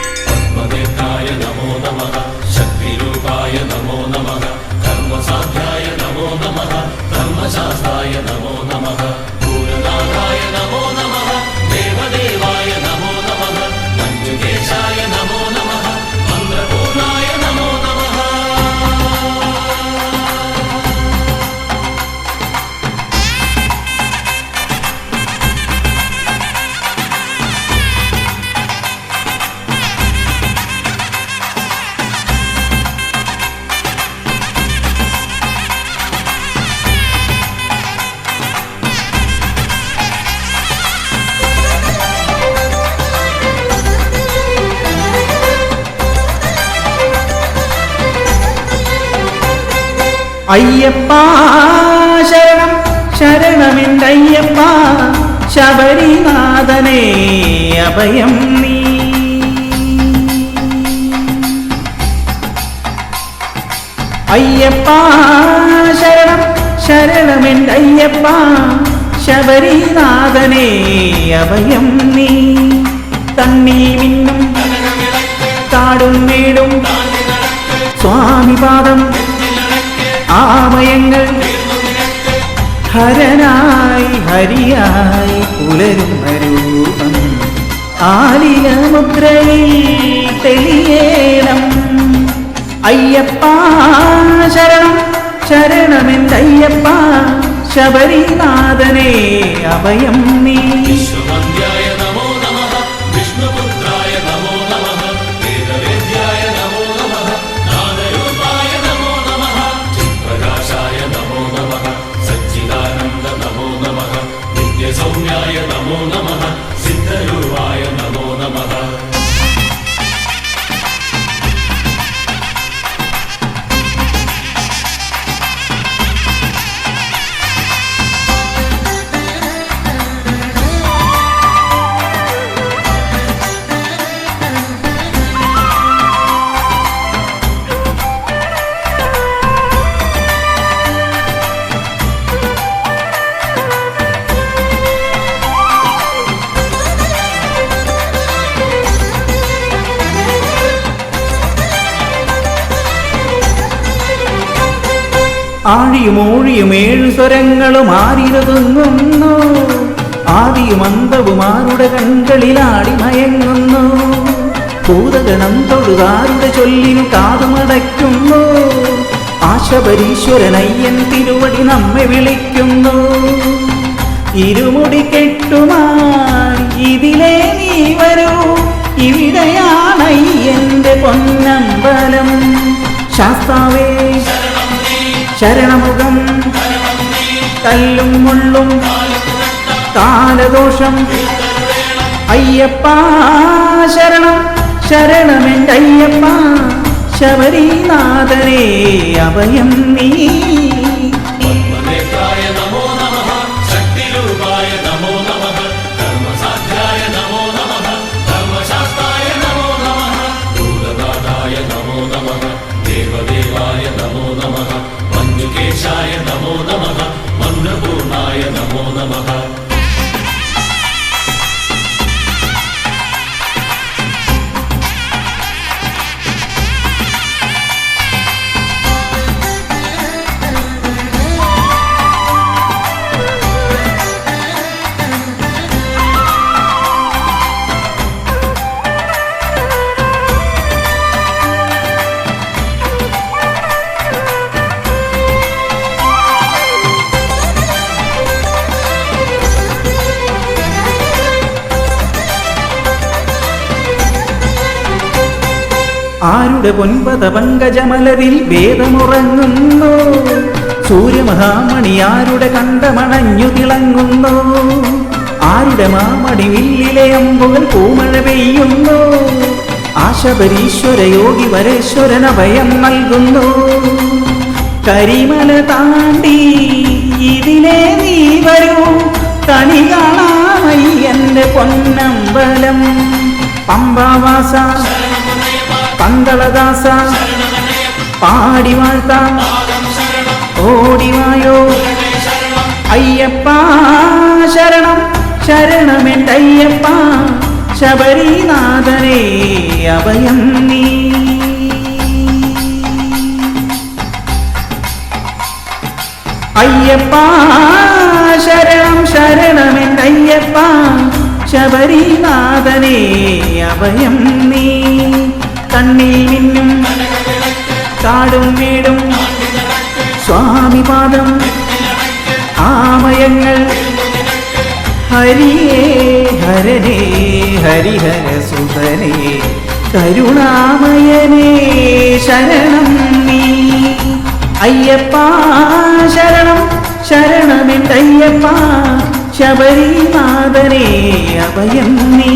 पद्मनेत्राय नमो नमः शक्तिरूपाय नमो नमः कर्मसाध्याय नमो नमः धर्मशास्त्राय नमो नमः അയ്യപ്പ ശരണം ശരണമെന്തയ്യപ്പ ശബരിനാഥനേ അഭയം നീ. അയ്യപ്പ ശരണം ശരണമെന്തയ്യപ്പ ശബരിനാഥനേ അഭയം നീ. തണ്ണീ മിന്നും കാടും മേടും സ്വാമിപാദം ആമയങ്ങൾ ഹരനായി ഹരിയായി പുലരും രൂപം ആലില മുദ്രയിൽ തെളിയേണം. അയ്യപ്പ ശരണം ശരണമെന്ത് അയ്യപ്പ ശബരിനാഥനെ അഭയം നീ. വിഷ്ണു ആഴിയും ഓഴിയും ഏഴ് സ്വരങ്ങളും ആരിലൊതുങ്ങുന്നു ആദിയും അന്തവും ആരുടെ കൺകളിലാടി മയങ്ങുന്നു. ഭൂതഗണം തൊഴുതാരുടെ ചൊല്ലിനു കാതുമടയ്ക്കുന്നു. ആശപരീശ്വരനയ്യൻ തിരുവടി നമ്മെ വിളിക്കുന്നു. ഇരുമുടി കെട്ടുമായി ഇതിലേ നീ വരൂ. ഇവിടെയാണയ്യന്റെ പൊന്നമ്പലം. ശാസ്താവേ ശരണമുഖം. കല്ലും മുള്ളും. കാലദോഷം അയ്യപ്പ ശരണം. ശരണമെന്റെ അയ്യപ്പ. ശബരീനാഥനേ അഭയം നീ. ആരുടെ പൊൻപത പങ്കജമലരിൽ വേദമുറങ്ങുന്നു? സൂര്യമഹാമണി ആരുടെ കണ്ടമണഞ്ഞു തിളങ്ങുന്നു? ആരുടെ മാമണി വില്ലിലെ അമ്പുകൾ പൂമഴ പെയ്യുന്നു? ആശപരീശ്വര യോഗി വരേശ്വരൻ അഭയം നൽകുന്നു. കരിമല താണ്ടി ഇതിലെ നീ വരൂ. കണി കാണാമയ്യന്റെ പൊന്നമ്പലം. പമ്പാവാസ പന്തളദാസ പാടി വാഴ്ത്താം ഓടിവായോ. അയ്യപ്പ ശരണം ശരണമെന്തയ്യപ്പ ശബരിനാഥനേ അഭയം നീ. അയ്യപ്പ ശരണം ശരണമെന്തയ്യപ്പ ശബരിനാഥനേ അഭയം നീ. കണ്ണിൽ നിന്നും കാടും വീടും സ്വാമിപാദം ആമയങ്ങൾ. ഹരിയേ ഹരനേ ഹരിഹര സുതനേ കരുണാമയനേ ശരണം നീ. അയ്യപ്പ ശരണം ശരണമെന്തയ്യപ്പ ശബരിനാഥനേ അഭയം നീ.